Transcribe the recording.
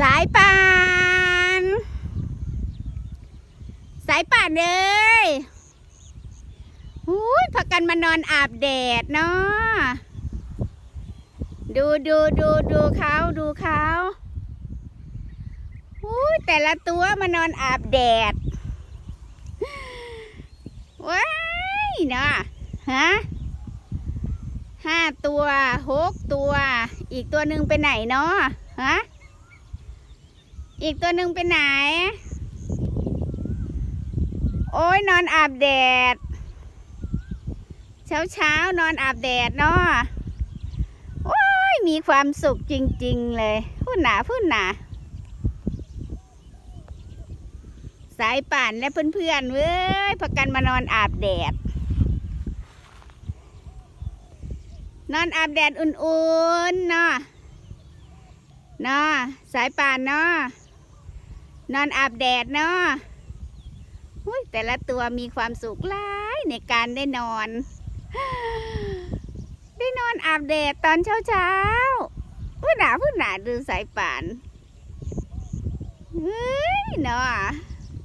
สายป่าน สายป่านเลยหูยพักกันมานอนอาบแดดเนาะดูดูดูดูเขาดูเขาหูยแต่ละตัวมานอนอาบแดดว้ายเนาะฮะห้าตัวหกตัว อีกตัวหนึ่งไปไหนเนาะฮะ อีกตัวหนึ่งไปไหน โอ้ยนอนอาบแดด เช้าเช้านอนอาบแดดเนาะโอ้ยมีความสุขจริง ๆ เลยพูดหนาพูดหนาสายป่านและเพื่อนๆเว้ยพากันมานอนอาบแดด นอนอาบแดดอุ่นๆเนาะเนาะสายป่านเนาะ นอนอาบแดดเนาะอุ๊ยแต่ละตัวมีความสุขหลายในการได้นอน ได้นอนอาบแดดตอนเช้าเช้าผู้หนาผู้หนาดูสายป่าน เฮ้ยเนาะ